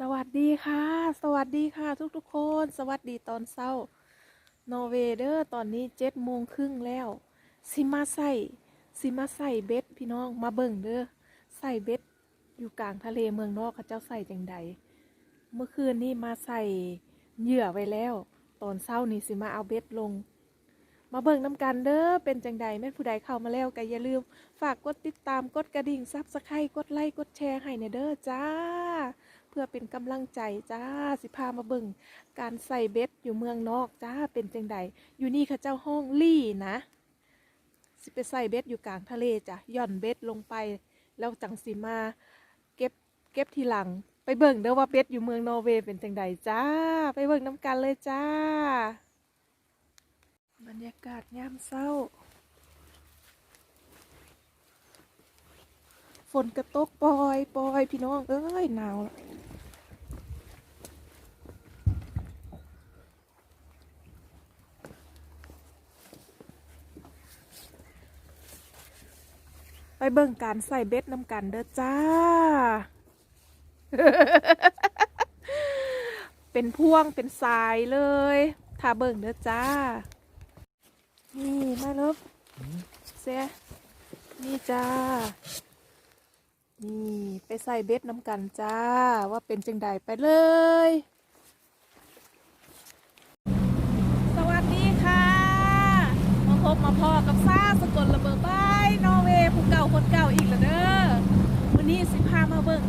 สวัสดีค่ะ สวัสดีค่ะ ทุกทุกๆคน สวัสดีตอนเช้านอร์เวย์เดอร์ตอนนี้เจ็ดโมงครึ่งแล้วสิมาใส่สิมาใส่เบ็ดพี่น้องมาเบิ่งเด้อใส่เบ็ดอยู่กลางทะเลเมืองนอกเขาเจ้าใส่จังใด เมื่อคืนนี้มาใส่เหยื่อไว้แล้ว ตอนเช้านี้สิมาเอาเบ็ดลง มาเบิ่งน้ำกันเด้อเป็นจังใดแม่ผู้ใดเข้ามาแล้วก็อย่าลืม ฝากกดติดตามกดกระดิ่งซับสไครต์กดไลค์กดแชร์ให้ในเด้อจ้า พื่อเป็นกำลังใจจ้าสิพามาเบิ่งการใส่เบ็ดอยู่เมืองนอกจ้าเป็นจังใดอยู่นี่เข้าเจ้าห้องลี่นะ สิไปใส่เบ็ดอยู่กลางทะเลจ้ะย่อนเบ็ดลงไป แล้วจังสิมาเก็บเก็บทีหลัง ไปเบิ่งเด้อว่าเบ็ดอยู่เมืองนอร์เวย์เป็นจังใดจ้า ไปเบิ่งน้ำกันเลยจ้า บรรยากาศยามเช้าฝนกระตกปล่อยปล่อยพี่น้อง เอ้ยหนาวละไป เบิ่งการใส่เบ็ดน้ำกันเด้อจ้า เป็นพ่วงเป็นสายเลยถ้าเบิ่งเด้อจ้า นี่มาลบเสียนี่จ้า นี่ไปใส่เบ็ดน้ำกันจ้า ว่าเป็นจังใดไปเลย สวัสดีค่ะ มาพบมาพอกับซ่าสกลระเบิดบา นอร์เวย์ผู้เก่าคนเก่าอีกแล้วเด้อวันนี้สิพามาเบิ่ง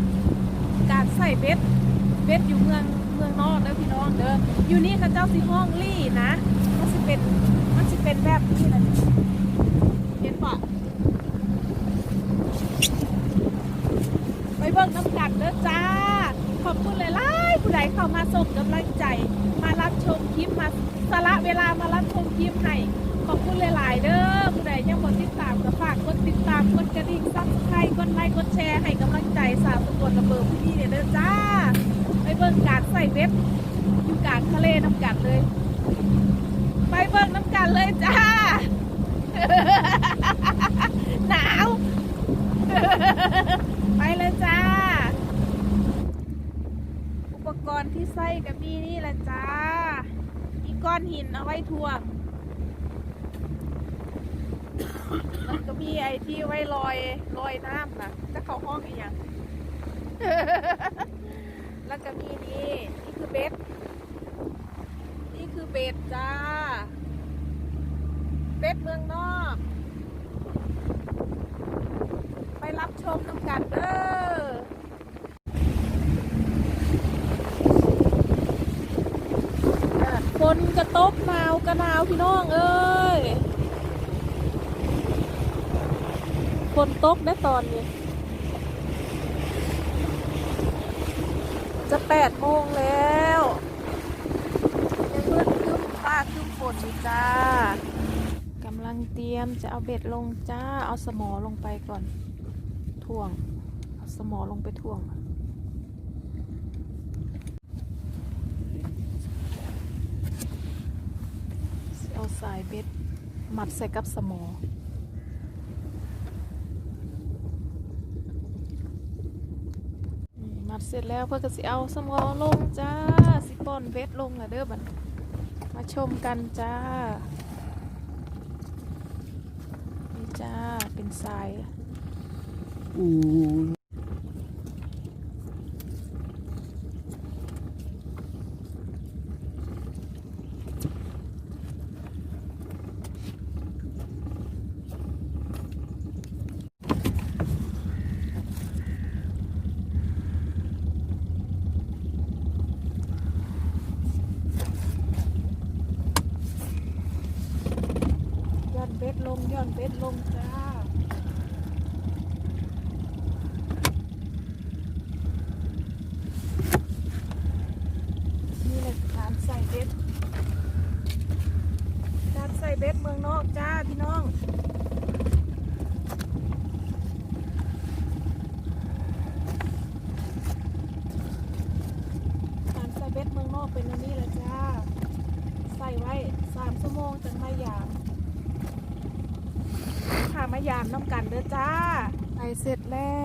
การใส่เบ็ดเบ็ดอยู่เมืองเมืองนอกเด้อพี่น้องเด้ออยู่นี่เขาเจ้าสิห้องลี่นะมันสิเป็นมันสิเป็นแบบนี้นะเห็นปะไปเบิ่งน้ำกันเด้อจ้า ขอบคุณหลายๆผู้ใดเข้ามาส่งกำลังใจ มารับชมคลิปมาสละเวลามารับชมคลิปให้ ดไลค์กดแชร์ให้กำลังใจสาวสกลระเบิดผู้นี้เด้อจ้า ไปเบิ่งการใส่เว็บอยู่กลางทะเลน้ำกันเลย ไปเบิ่งน้ำกันเลยจ้า หนาว ไปเลยจ้า อุปกรณ์ที่ใส่กับมีนี่แหละจ้า มีก้อนหินเอาไว้ถ่วง แล้วก็มีไอ้ที่ไว้ลอยลอยน้ำนะจะเข้าห้องอีกอย่าง แล้วก็มีนี่นี่คือเบ็ด นี่คือเบ็ดจ้า เบ็ดเมืองนอก ไปรับชมน้ำกันเด้ออะฝนกระตกหนาวกระหนาวพี่น้องเอ้ย ฝนตกได้ตอนนี้ จะแปดโมงแล้วยังมืดครึ้มฟ้าครึ้มฝนอยู่จ้ากำลังเตรียมจะเอาเบ็ดลงจ้า เอาสมอลงไปก่อนท่วง เอาสมอลงไปท่วงเอาสายเบ็ดมัดใส่กับสมอัดเสร็จแล้วเพื่อก็สิเอาสมอลงจ้าสิป้อนเวทลงละเด้อบัดมาชมกันจ้านี่จ้าเป็นทรายอนเบ็ดลงย่อนเบ็ดลงจ้า นี่เลยการ ใส่เบ็ดการใส่เบ็ดเมืองนอกจ้าพี่น้องการใส่เบ็ดเมืองนอกเป็นอันนี้แหละจ้า ใส่ไว้สามชั่วโมงจนไม่ยามค่ะมายามน้ำกันเด้อจ้าใส่เสร็จแล้ว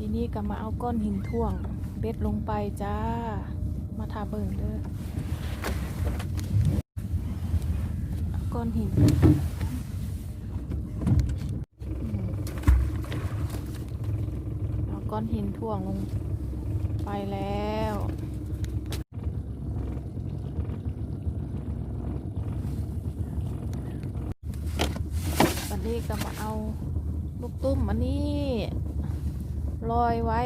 ทีนี้ก็มาเอาก้อนหินท่วงเบ็ดลงไปจ้า มาทาเบิ่งเด้อก้อนหินเอาก้อนหินท่วงลงไปแล้ววันนี้ก็มาเอาลูกตุ้มอันนี้ ลอยไว้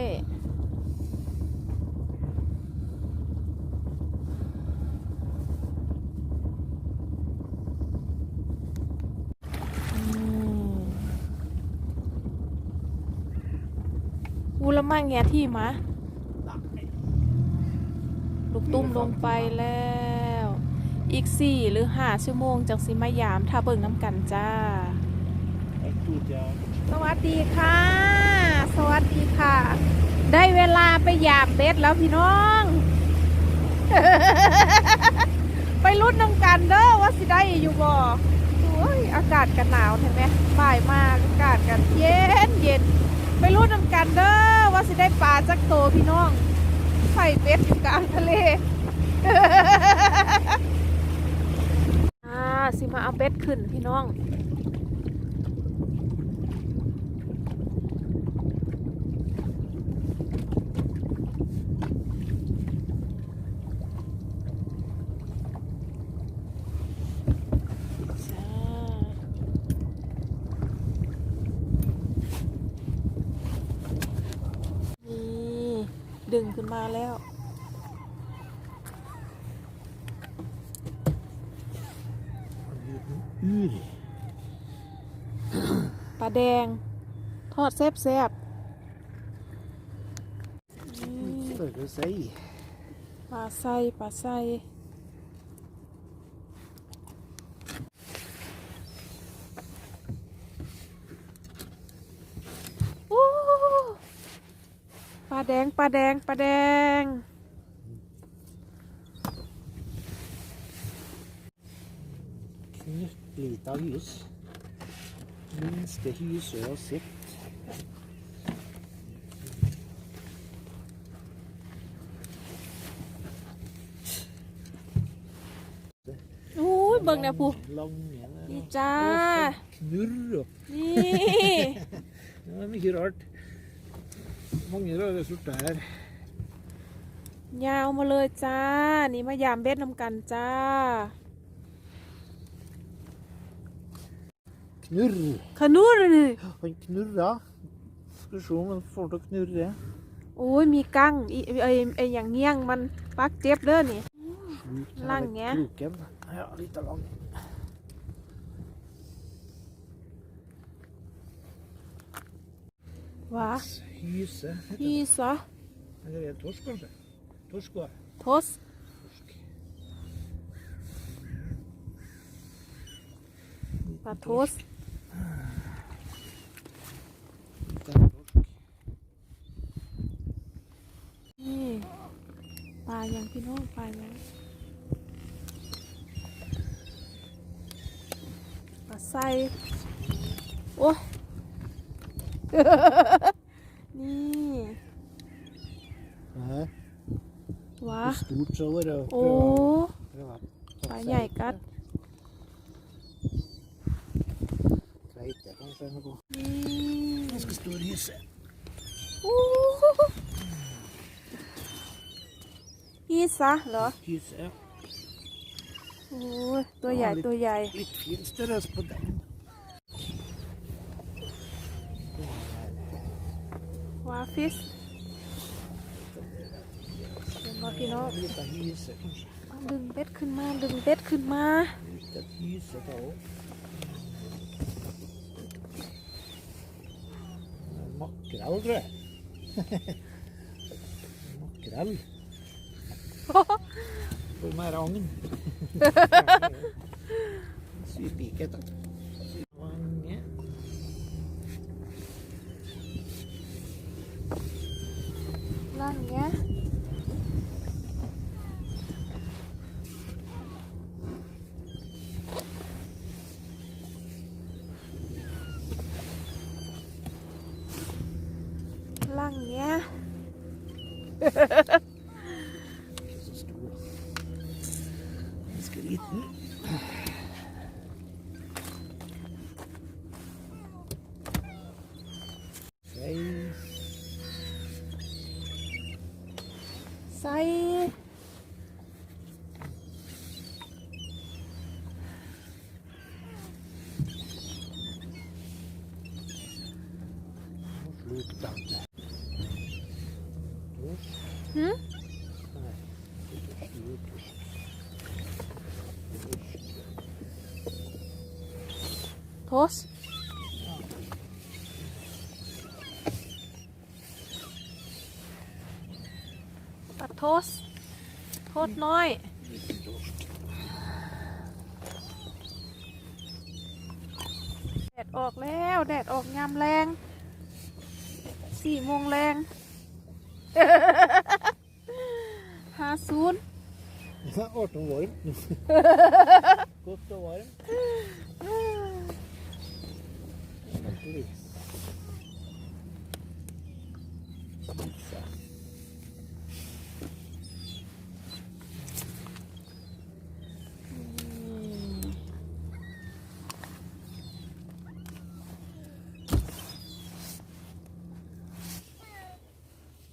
อืมอูละมั่งแงที่มาลูกตุ้มลงไปแล้ว อีกสี่หรือห้าชั่วโมงจากสิมายามถ้าเบิ่งน้ำกันจ้า Ett stort ja. สวัสดีค่ะ สวัสดีค่ะ ได้เวลาไปหยาบเบ็ดแล้วพี่น้อง ไปรุ่นน้ำกันเด้อว่าสิได้อยู่บ่อ้อากาศกันหนาวเห็นไหมบ่ายมากอากาศกันเย็นเย็นไปรุ่นน้ำกันเด้อว่าสิได้ปลาจักโตพี่น้องไข่เป็ดอยู่กลางทะเลอ่าสิมาเอาเป็ดขึ้นพี่น้อง จ้านี่ ดึงขึ้นมาแล้ว Ur. ปลาแดง ทอดแซ่บแซบๆนี่ Större sig. ปลาไส้ปลาไส้โอ้ปลาแดงปลาแดงปลาแดง Knøttlita hus. Minste huset jeg har sett. โอ้ยเบิ่งนะผู้ Lange. นี่จ้า Knurr og นี่ Det var mye rart. Mange rare sorter her. ยาวมาเลยจ้า นี่มายามเบ็ดนำกันจ้า Knurr. ขนุนเลย Han knurra. Skal vi se om han får til å knurre. โอ้ยมีกั้งอีไอไออย่างเงี้ยงมันปักเจ็บเด้อนี่ Sjukt. Her er Lange. Kroken. Ja, litt lang. หวา Hyse. heter det. พี่ซะ Eller er det torsk, kanskje? Torsk også. ทศ Torsk. ปลาทศ Liten torsk. นี่ปลาอย่างพี่น้องปลาอย่างปลาไส้โอ้ย นี่ Nei, หวา hvor stort så var det? โอ้ Prøve å ปลาใหญ่กัด Kveite kanskje noe. นี่ Ganske stor hyse. โอ้พี่ซะเหรอ Hyse, ja. โอ้ยตัวใหญ่ตัวใหญ่ Litt fin størrelse på den. วา ฟิสเห็นบ่พี่น้อง Liten hyse, kanskje. เอาดึงเบ็ดขึ้นมาดึงเบ็ดขึ้นมา Liten hyse da også. Makrell, tror jeg. Makrell. For mer agn. Syrpiket, da. Mange. lang, yeah? lang. Let's get it. แดดออกยามแรงสี่โมงแรงหาศูนย์ Ja, Art og varm. Godt og varm. Ordentlig. Så. ปล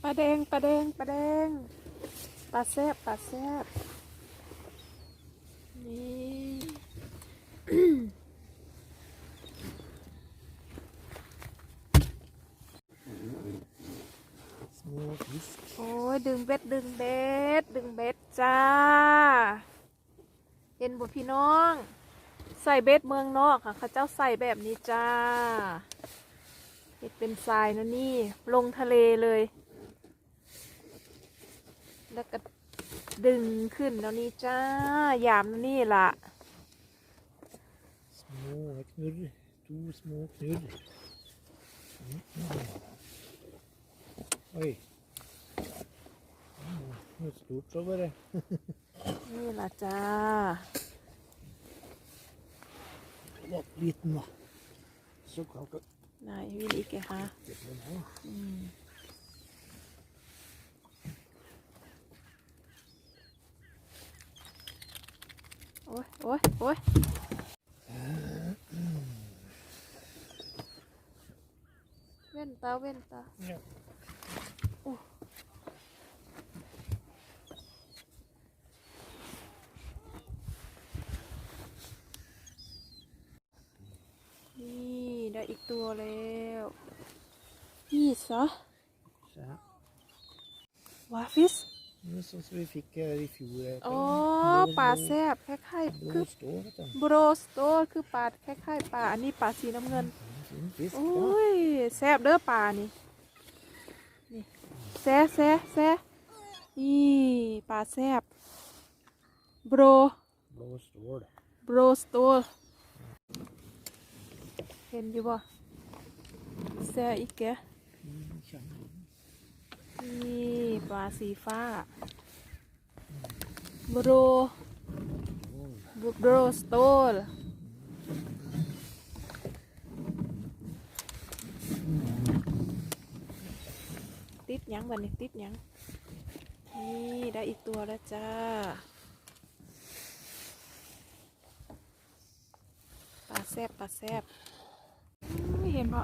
าแดงปลาแดงปลาแดงปลาแซบปลาแซบนี่ Små fisk. โอ้ ยดึงเบ็ดดึงเบ็ดดึงเบ็ดจ้า เห็นบ่พี่น้อง ใส่เบ็ดเมืองนอกค่ะเขาเจ้าใส่แบบนี้จ้าเห็ดเป็นทรายนะนี่ ลงทะเลเลย แล้วก็ดึงขึ้นแล้วนี่จ้า ยามนะนี่ล่ะ Små knurr. To små knurr. Mm. Oi. Mm, Noe stort så bare. นี่ล่ะจ้า Ja, liten da. Så klart at นายวิลิแกคะ det er nå. อืมโอ้ยโอ้ยโอ้ยเว้นตาเว้นตา Ja. นี่ได้อีกตัวแล้วนี่ซะ Så her. วาฟิส Det er sånn som vi fikk her i fjor. eh, อ๋อ blå- ปลา blå- แซบคล้ายๆ blå คือ stå, vet du. โบรสโตคือปลาคล้ายๆปลาอันนี้ปลาสีน้ำเงิน Fin fisk, โอ้ da. ยแซบเด้อปลานี่นี่แซ่แซ่แซ่นี่ปลาแซบโบร Blå stål. โบรสโต เห็นอยู่บ่แซ่อีกแก Mm, kjempe. นี่ปลาสีฟ้าโบร Stål. โบรสโตลติดหยังบันนี้ติดหยัง นี่ได้อีกตัวแล้วจ้าปลาแซบปลาแซบไม่ เห็นปะ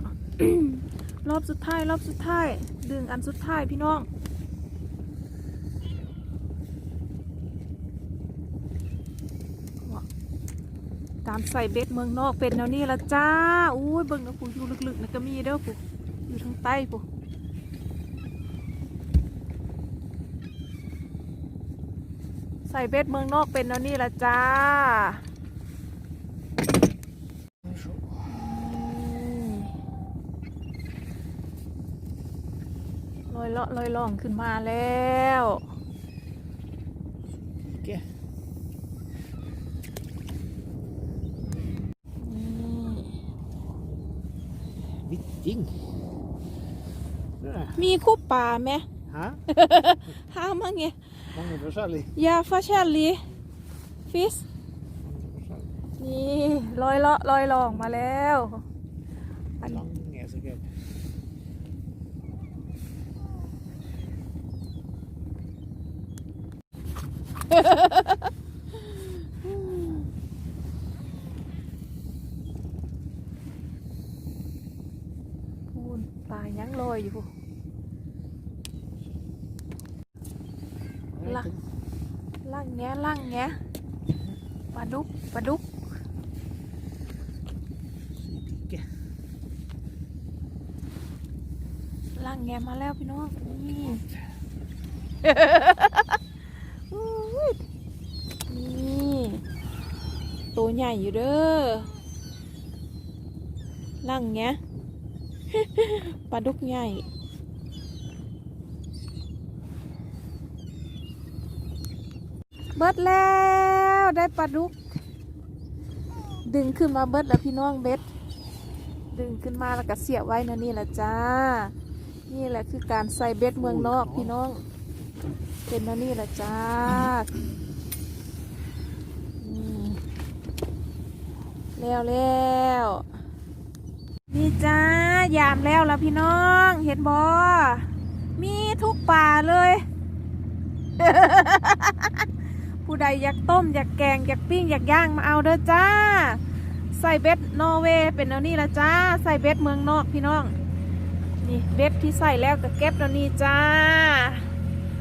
รอบสุดท้าย รอบสุดท้าย ดึงอันสุดท้ายพี่น้อง ตามใส่เบ็ดเมืองนอกเป็นแนวนี้ละจ้า อุ้ยเบิ่งนะผู้อยู่ลึกๆนะก็มีเด้อผู้อยู่ทางใต้ผู้ใส่เบ็ดเมืองนอกเป็นแนวนี้ละจ้า Se. ล อยเลาะลอยล่องขึ้นมาแล้ว Ikke. นี่ Hvitting. Ja. มีคู่ป่าไหม Hæ? หามาไง Mange forskjellige. ยาฟาชาลีฟิส Mange forskjellige. นี่ลอยเลาะลอยล่องมาแล้วอัน พูนปลายังลอยอยู่พูล่ะล่างแงะล่างแงะปลาดุกปลาดุก Ikke. ล่างแงะมาแล้วพี่น้องนี่ อุ้ยนี่ตัวใหญ่ อยู่เด้อล่างแงะปลาดุกใหญ่เบิดแล้วได้ปลาดุก ดึงขึ้นมาเบิดแล้วพี่น้องเบ็ด ดึงขึ้นมาแล้วก็เสียบไว้นะนี่แหละจ้า นี่แหละคือการใส่เบ็ดเมืองนอกพี่น้อง เป็นนะนี่แหละจ้าอืม แล้วแล้วนี่จ้ายามแล้วแล้วพี่น้อง เห็นบอมีทุกป่าเลย ผู้ใดอยากต้มอยากแกงอยากปิ้งอยากย่างมาเอาเด้อจ้า ใส่เบ็ดนอร์เวย์เป็นแนวนี้ละจ้า ใส่เบ็ดเมืองนอกพี่น้อง นี่เบ็ดที่ใส่แล้วก็เก็บแล้วนี่จ้า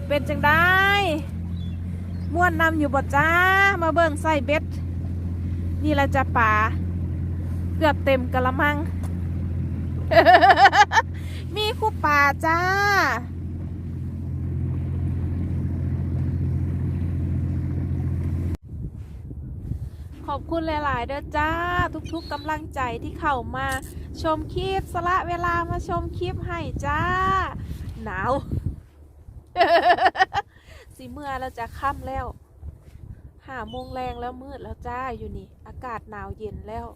เป็นจังได้ม่วนนำอยู่บ่จ้า มาเบิ่งใส่เบ็ด นี่ละจ้าป่าเกือบเต็มกะละมัง มีคู่ป่าจ้า ขอบคุณหลาย ๆ เด้อจ้า ทุก ๆกำลังใจที่เข้ามาชมคลิปสละเวลามาชมคลิปให้จ้า หนาว สีเมื่อเราจะค่ำแล้วหาโมงแรงแล้วมืดแล้วจ้าอยู่นี่ากาศหนาวเย็นแล้ว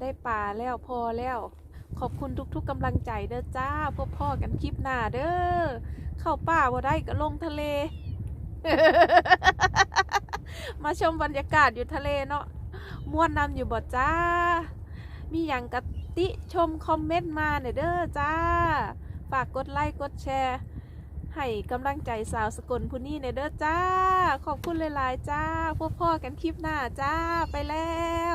ได้ป่าแล้วพอแล้ว ขอบคุณทุกๆกำลังใจเด้อจ้าพบพ่อกันคลิปหน้าเด้อเข้าป่าบ่ได้ก็ลงทะเล มาชมบรรยากาศอยู่ทะเลเนาะม่วนนำอยู่บ่จ้า มีอย่างกติชมคอมเมนต์มาหน่อยเด้อจ้า ฝากกดไลค์กดแชร์ ให้กำลังใจสาวสกลผู้นี่ในเด้อจ้า ขอบคุณหลายๆจ้า พวกพ่อกันคลิปหน้าจ้าไปแล้ว